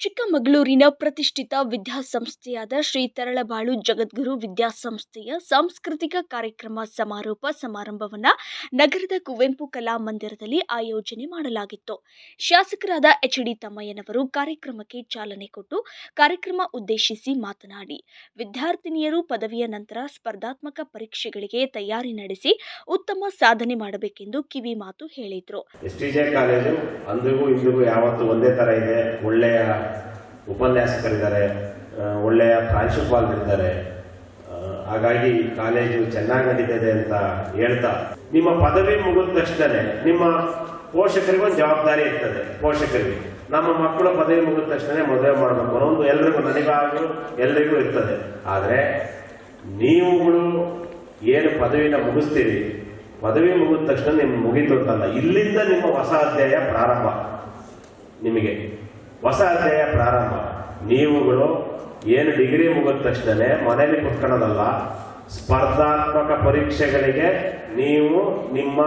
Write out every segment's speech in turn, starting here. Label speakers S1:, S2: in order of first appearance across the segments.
S1: ಚಿಕ್ಕಮಗಳೂರಿನ ಪ್ರತಿಷ್ಠಿತ ವಿದ್ಯಾಸಂಸ್ಥೆಯಾದ ಶ್ರೀ ತರಳಬಾಳು ಜಗದ್ಗುರು ವಿದ್ಯಾಸಂಸ್ಥೆಯ ಸಾಂಸ್ಕೃತಿಕ ಕಾರ್ಯಕ್ರಮ ಸಮಾರೋಪ ಸಮಾರಂಭವನ್ನು ನಗರದ ಕುವೆಂಪು ಕಲಾ ಮಂದಿರದಲ್ಲಿ ಆಯೋಜನೆ ಮಾಡಲಾಗಿತ್ತು. ಶಾಸಕರಾದ ಎಚ್ ಡಿ ತಮ್ಮಯ್ಯನವರು ಕಾರ್ಯಕ್ರಮಕ್ಕೆ ಚಾಲನೆ ಕೊಟ್ಟು ಕಾರ್ಯಕ್ರಮ ಉದ್ದೇಶಿಸಿ ಮಾತನಾಡಿ, ವಿದ್ಯಾರ್ಥಿನಿಯರು ಪದವಿಯ ನಂತರ ಸ್ಪರ್ಧಾತ್ಮಕ ಪರೀಕ್ಷೆಗಳಿಗೆ ತಯಾರಿ ನಡೆಸಿ ಉತ್ತಮ ಸಾಧನೆ ಮಾಡಬೇಕೆಂದು ಕಿವಿ ಮಾತು ಹೇಳಿದರು.
S2: ಕಾಲೇಜು ಒಳ್ಳೆಯ ಉಪನ್ಯಾಸಕರಿದ್ದಾರೆ ಒಳ್ಳೆಯ ಪ್ರಾಂಶುಪಾಲರಿದ್ದಾರೆ. ಹಾಗಾಗಿ ಕಾಲೇಜು ಚೆನ್ನಾಗಿ ನಡೀತಿದೆ ಅಂತ ಹೇಳ್ತಾ. ನಿಮ್ಮ ಪದವಿ ಮುಗಿದ ತಕ್ಷಣ ನಿಮ್ಮ ಪೋಷಕರಿಗೂ ಒಂದು ಜವಾಬ್ದಾರಿ ಇರ್ತದೆ, ಪೋಷಕರಿಗೆ. ನಮ್ಮ ಮಕ್ಕಳು ಪದವಿ ಮುಗಿದ ತಕ್ಷಣ ಮದುವೆ ಮಾಡಬೇಕು ಒಂದು ಎಲ್ರಿಗೂ ನನಗಾಗಲು ಎಲ್ರಿಗೂ ಇರ್ತದೆ. ಆದರೆ ನೀವುಗಳು ಏನು ಪದವಿನ ಮುಗಿಸ್ತೀರಿ? ಪದವಿ ಮುಗಿದ ತಕ್ಷಣ ನಿಮ್ಗೆ ಮುಗಿತು ಅಂತಲ್ಲ, ಇಲ್ಲಿಂದ ನಿಮ್ಮ ಹೊಸ ಅಧ್ಯಾಯ ಪ್ರಾರಂಭ ನಿಮಗೆ. ಹೊಸ ಅಧ್ಯಾಯ ಪ್ರಾರಂಭ. ನೀವುಗಳು ಏನು ಡಿಗ್ರಿ ಮುಗಿದ ತಕ್ಷಣ ಮನೇಲಿ ಕುತ್ಕೊಳ್ಳೋದಲ್ಲ ಸ್ಪರ್ಧಾತ್ಮಕ ಪರೀಕ್ಷೆಗಳಿಗೆ ನೀವು ನಿಮ್ಮ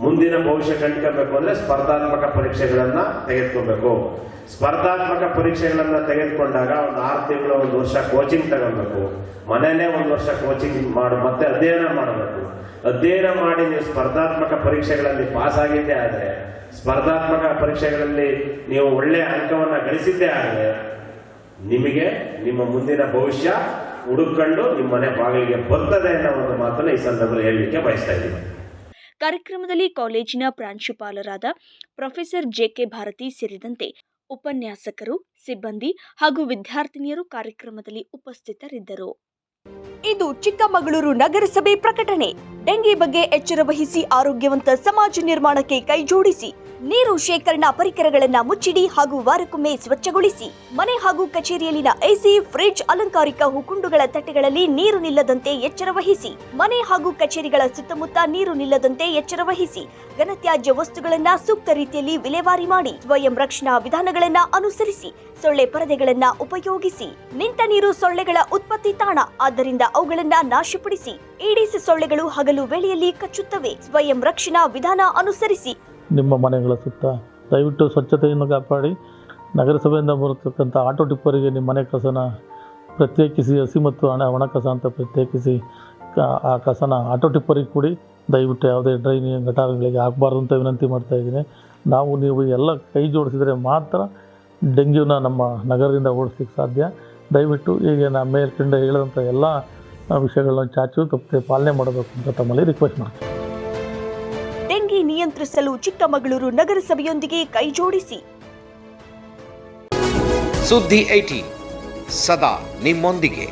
S2: ಮುಂದಿನ ಭವಿಷ್ಯ ಕಂಡ್ಕೋಬೇಕು ಅಂದ್ರೆ ಸ್ಪರ್ಧಾತ್ಮಕ ಪರೀಕ್ಷೆಗಳನ್ನು ತೆಗೆದುಕೊಳ್ಬೇಕು ಸ್ಪರ್ಧಾತ್ಮಕ ಪರೀಕ್ಷೆಗಳನ್ನು ತೆಗೆದುಕೊಂಡಾಗ ಒಂದು ಆರು ತಿಂಗಳು ಒಂದು ವರ್ಷ ಕೋಚಿಂಗ್ ತಗೊಳ್ಬೇಕು. ಮನೆಯಲ್ಲೇ ಒಂದು ವರ್ಷ ಕೋಚಿಂಗ್ ಮಾಡು, ಮತ್ತೆ ಅಧ್ಯಯನ ಮಾಡಬೇಕು. ಅಧ್ಯಯನ ಮಾಡಿ ನೀವು ಸ್ಪರ್ಧಾತ್ಮಕ ಪರೀಕ್ಷೆಗಳಲ್ಲಿ ಪಾಸ್ ಆಗಿದ್ದೇ ಆದರೆ, ಸ್ಪರ್ಧಾತ್ಮಕ ಪರೀಕ್ಷೆಗಳಲ್ಲಿ ನೀವು ಒಳ್ಳೆಯ ಅಂಕವನ್ನ ಗಳಿಸಿದ್ದೇ ಆದರೆ, ನಿಮಗೆ ನಿಮ್ಮ ಮುಂದಿನ ಭವಿಷ್ಯ ಹುಡುಕೊಂಡು ನಿಮ್ಮ ಮನೆ ಬಾಗಿಲಿಗೆ ಬರ್ತದೆ ಅನ್ನೋ ಒಂದು ಮಾತನ್ನು ಈ ಸಂದರ್ಭದಲ್ಲಿ ಹೇಳಲಿಕ್ಕೆ ಬಯಸ್ತಾ ಇದ್ದೀನಿ.
S1: ಕಾರ್ಯಕ್ರಮದಲ್ಲಿ ಕಾಲೇಜಿನ ಪ್ರಾಂಶುಪಾಲರಾದ ಪ್ರೊಫೆಸರ್ ಜೆಕೆ ಭಾರತಿ ಸೇರಿದಂತೆ ಉಪನ್ಯಾಸಕರು ಸಿಬ್ಬಂದಿ ಹಾಗೂ ವಿದ್ಯಾರ್ಥಿನಿಯರು ಕಾರ್ಯಕ್ರಮದಲ್ಲಿ ಉಪಸ್ಥಿತರಿದ್ದರು. ಇದು ಚಿಕ್ಕಮಗಳೂರು ನಗರಸಭೆ ಪ್ರಕಟಣೆ. ಡೆಂಗಿ ಬಗ್ಗೆ ಎಚ್ಚರ ವಹಿಸಿ ಆರೋಗ್ಯವಂತ ಸಮಾಜ ನಿರ್ಮಾಣಕ್ಕೆ ಕೈಜೋಡಿಸಿ ನೀರು ಶೇಖರಣಾ ಪರಿಕರಗಳನ್ನು ಮುಚ್ಚಿಡಿ ಹಾಗೂ ವಾರಕ್ಕೊಮ್ಮೆ ಸ್ವಚ್ಛಗೊಳಿಸಿ. ಮನೆ ಹಾಗೂ ಕಚೇರಿಯಲ್ಲಿನ ಎಸಿ ಫ್ರಿಡ್ಜ್ ಅಲಂಕಾರಿಕ ಹುಕುಂಡುಗಳ ತಟ್ಟೆಗಳಲ್ಲಿ ನೀರು ನಿಲ್ಲದಂತೆ ಎಚ್ಚರ ವಹಿಸಿ. ಮನೆ ಹಾಗೂ ಕಚೇರಿಗಳ ಸುತ್ತಮುತ್ತ ನೀರು ನಿಲ್ಲದಂತೆ ಎಚ್ಚರ ವಹಿಸಿ. ಘನತ್ಯಾಜ್ಯ ವಸ್ತುಗಳನ್ನ ಸೂಕ್ತ ರೀತಿಯಲ್ಲಿ ವಿಲೇವಾರಿ ಮಾಡಿ. ಸ್ವಯಂ ರಕ್ಷಣಾ ವಿಧಾನಗಳನ್ನ ಅನುಸರಿಸಿ. ಸೊಳ್ಳೆ ಪರದೆಗಳನ್ನ ಉಪಯೋಗಿಸಿ. ನಿಂತ ನೀರು ಸೊಳ್ಳೆಗಳ ಉತ್ಪತ್ತಿ ತಾಣ. ಆದ್ದರಿಂದ ಅವುಗಳನ್ನ ನಾಶಪಡಿಸಿ ಈಡಿಸ್ ಸೊಳ್ಳೆಗಳು ಹಗಲು ವೇಳೆಯಲ್ಲಿ ಕಚ್ಚುತ್ತವೆ. ಸ್ವಯಂ ರಕ್ಷಣಾ ವಿಧಾನ ಅನುಸರಿಸಿ.
S3: ನಿಮ್ಮ ಮನೆಗಳ ಸುತ್ತ ದಯವಿಟ್ಟು ಸ್ವಚ್ಛತೆಯನ್ನು ಕಾಪಾಡಿ. ನಗರಸಭೆಯಿಂದ ಬರತಕ್ಕಂಥ ಆಟೋ ಟಿಪ್ಪರಿಗೆ ನಿಮ್ಮ ಮನೆ ಕಸನ ಪ್ರತ್ಯೇಕಿಸಿ, ಹಸಿ ಮತ್ತು ಹಣ ಒಣ ಕಸ ಅಂತ ಪ್ರತ್ಯೇಕಿಸಿ ಆ ಕಸನ ಆಟೋ ಟಿಪ್ಪರಿಗೆ ಕೊಡಿ ದಯವಿಟ್ಟು ಯಾವುದೇ ಡ್ರೈನಿಂಗ್ ಗಟಾರಗಳಿಗೆ ಹಾಕಬಾರ್ದು ಅಂತ ವಿನಂತಿ ಮಾಡ್ತಾ ಇದ್ದೀನಿ. ನಾವು, ನೀವು ಎಲ್ಲ ಕೈ ಜೋಡಿಸಿದರೆ ಮಾತ್ರ ಡೆಂಗ್ಯೂನ ನಮ್ಮ ನಗರದಿಂದ ಓಡಿಸ್ಲಿಕ್ಕೆ ಸಾಧ್ಯ. ದಯವಿಟ್ಟು ಈಗ ನಮ್ಮ ಮೇಲ್ಕಂಡ ಹೇಳಿದಂಥ ಎಲ್ಲ ವಿಷಯಗಳನ್ನ ಚಾಚು ತಪ್ಪದೆ ಪಾಲನೆ ಮಾಡಬೇಕು ಅಂತ ತಮ್ಮಲ್ಲಿ ರಿಕ್ವೆಸ್ಟ್ ಮಾಡ್ತೀನಿ.
S1: ಡೆಂಗಿ ನಿಯಂತ್ರಿಸಲು ಚಿಕ್ಕಮಗಳೂರು ನಗರಸಭೆಯೊಂದಿಗೆ ಕೈಜೋಡಿಸಿ
S4: ಸುದ್ದಿ ಐಟಿ ಸದಾ ನಿಮ್ಮೊಂದಿಗೆ.